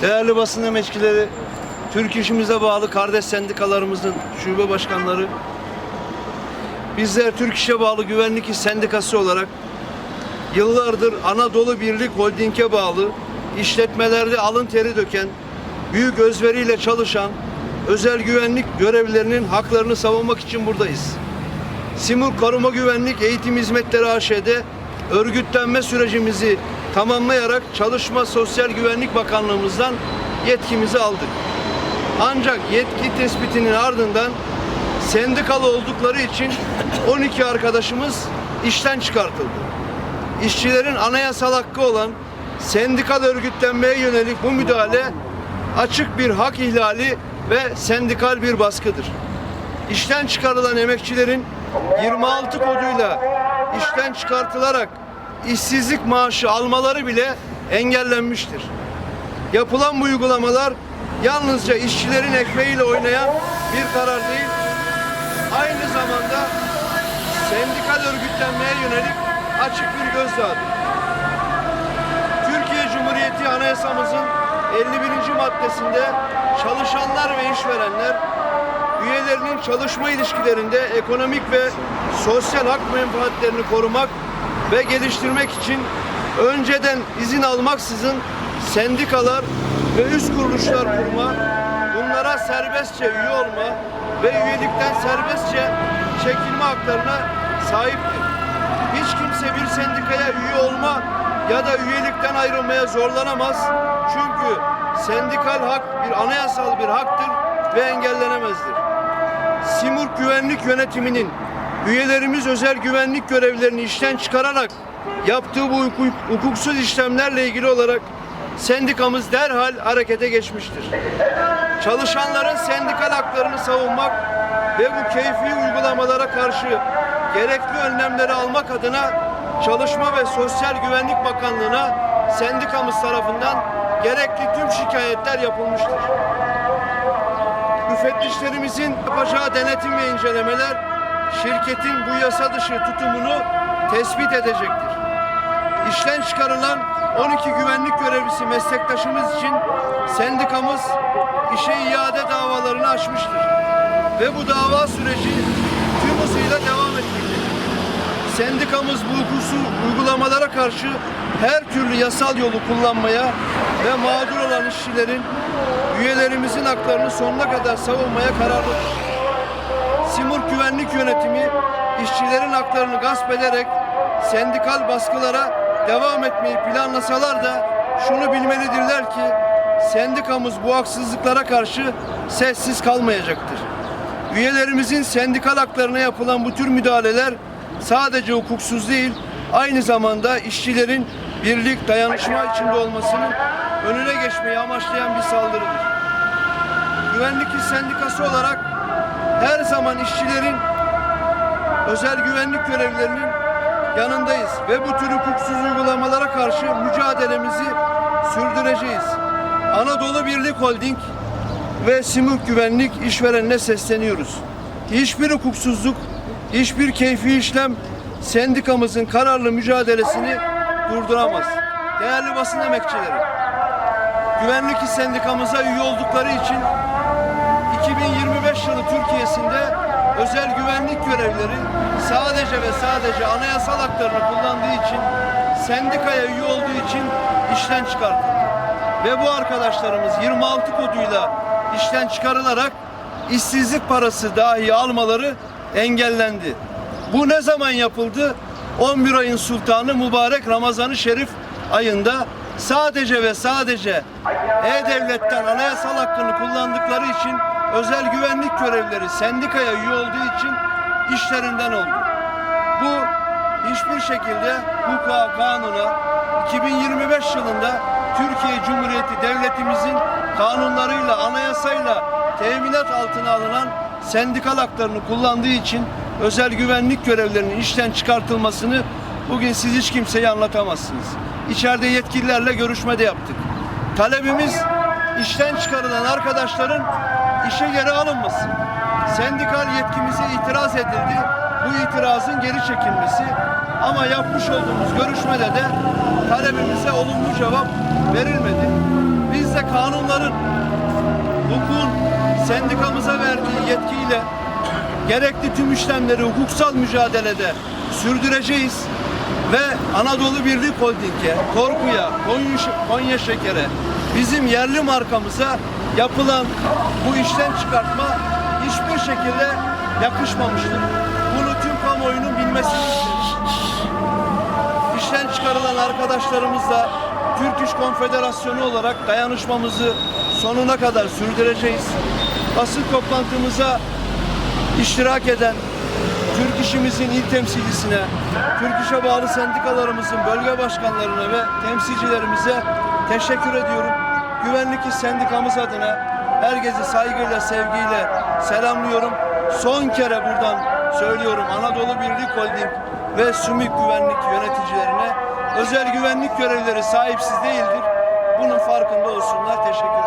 Değerli basın emekçileri, Türk işimize bağlı kardeş sendikalarımızın şube başkanları, bizler Türk İş'e bağlı Güvenlik İş Sendikası olarak yıllardır Anadolu Birlik Holding'e bağlı işletmelerde alın teri döken, büyük özveriyle çalışan özel güvenlik görevlilerinin haklarını savunmak için buradayız. Simur Koruma Güvenlik Eğitim Hizmetleri AŞ'de örgütlenme sürecimizi tamamlayarak Çalışma Sosyal Güvenlik Bakanlığımızdan yetkimizi aldık. Ancak yetki tespitinin ardından sendikalı oldukları için 12 arkadaşımız işten çıkartıldı. İşçilerin anayasal hakkı olan sendikal örgütlenmeye yönelik bu müdahale açık bir hak ihlali ve sendikal bir baskıdır. İşten çıkarılan emekçilerin 26 koduyla işten çıkartılarak işsizlik maaşı almaları bile engellenmiştir. Yapılan bu uygulamalar yalnızca işçilerin ekmeğiyle oynayan bir karar değil, aynı zamanda sendikal örgütlenmeye yönelik açık bir gözdağıdır. Türkiye Cumhuriyeti Anayasamızın 51. maddesinde çalışanlar ve işverenler üyelerinin çalışma ilişkilerinde ekonomik ve sosyal hak menfaatlerini korumak ve geliştirmek için önceden izin almaksızın sendikalar ve üst kuruluşlar kurma, bunlara serbestçe üye olma ve üyelikten serbestçe çekilme haklarına sahiptir. Hiç kimse bir sendikaya üye olma ya da üyelikten ayrılmaya zorlanamaz. Çünkü sendikal hak bir anayasal bir haktır ve engellenemezdir. Simurg Güvenlik Yönetimi'nin üyelerimiz özel güvenlik görevlerini işten çıkararak yaptığı bu hukuk- hukuksuz işlemlerle ilgili olarak sendikamız derhal harekete geçmiştir. Çalışanların sendikal haklarını savunmak ve bu keyfi uygulamalara karşı gerekli önlemleri almak adına Çalışma ve Sosyal Güvenlik Bakanlığı'na sendikamız tarafından gerekli tüm şikayetler yapılmıştır. Müfettişlerimizin yapacağı denetim ve incelemeler şirketin bu yasa dışı tutumunu tespit edecektir. İşten çıkarılan 12 güvenlik görevlisi meslektaşımız için sendikamız işe iade davalarını açmıştır. Ve bu dava süreci tüm hızıyla devam etmektedir. Sendikamız bu hukusu uygulamalara karşı her türlü yasal yolu kullanmaya ve mağdur olan işçilerin üyelerimizin haklarını sonuna kadar savunmaya kararlıdır. Güvenlik Yönetimi işçilerin haklarını gasp ederek sendikal baskılara devam etmeyi planlasalar da şunu bilmelidirler ki sendikamız bu haksızlıklara karşı sessiz kalmayacaktır. Üyelerimizin sendikal haklarına yapılan bu tür müdahaleler sadece hukuksuz değil, aynı zamanda işçilerin birlik, dayanışma içinde olmasının önüne geçmeyi amaçlayan bir saldırıdır. Güvenlik İş Sendikası olarak her zaman işçilerin özel güvenlik görevlilerinin yanındayız ve bu tür hukuksuz uygulamalara karşı mücadelemizi sürdüreceğiz. Anadolu Birlik Holding ve Simuk Güvenlik işverenine sesleniyoruz. Hiçbir hukuksuzluk, hiçbir keyfi işlem sendikamızın kararlı mücadelesini durduramaz. Değerli basın emekçileri, Güvenlik Sendikamıza üye oldukları için 2025 yılı Türkiye'sinde özel güvenlik görevlileri sadece ve sadece anayasal haklarını kullandığı için sendikaya üye olduğu için işten çıkartıldı. Ve bu arkadaşlarımız 26 koduyla işten çıkarılarak işsizlik parası dahi almaları engellendi. Bu ne zaman yapıldı? 11 ayın sultanı mübarek Ramazan-ı Şerif ayında sadece ve sadece E-Devlet'ten anayasal hakkını kullandıkları için özel güvenlik görevlileri sendikaya üye olduğu için işlerinden oldu. Bu hiçbir şekilde hukuka, kanuna 2025 yılında Türkiye Cumhuriyeti Devletimizin kanunlarıyla, anayasayla teminat altına alınan sendikal haklarını kullandığı için özel güvenlik görevlerinin işten çıkartılmasını bugün siz hiç kimseye anlatamazsınız. İçeride yetkililerle görüşme de yaptık. Talebimiz işten çıkarılan arkadaşların işe geri alınması. Sendikal yetkimize itiraz edildi. Bu itirazın geri çekilmesi ama yapmış olduğumuz görüşmede de talebimize olumlu cevap verilmedi. Biz de kanunların, hukukun sendikamıza verdiği yetkiyle gerekli tüm işlemleri hukuksal mücadelede sürdüreceğiz ve Anadolu Birlik Holding'e, Korku'ya, Konya, Konya Şeker'e, bizim yerli markamıza yapılan bu işten çıkartma hiçbir şekilde yakışmamıştır. Bunu tüm kamuoyunun bilmesini isteriz. İşten çıkarılan arkadaşlarımızla Türk İş Konfederasyonu olarak dayanışmamızı sonuna kadar sürdüreceğiz. Basın toplantımıza iştirak eden İş'imizin il temsilcisine, Türk İş'e bağlı sendikalarımızın bölge başkanlarına ve temsilcilerimize teşekkür ediyorum. Güvenlik İş Sendikamız adına herkesi saygıyla, sevgiyle selamlıyorum. Son kere buradan söylüyorum Anadolu Birlik Holding ve SÜMİK güvenlik yöneticilerine özel güvenlik görevlileri sahipsiz değildir. Bunun farkında olsunlar. Teşekkür ederim.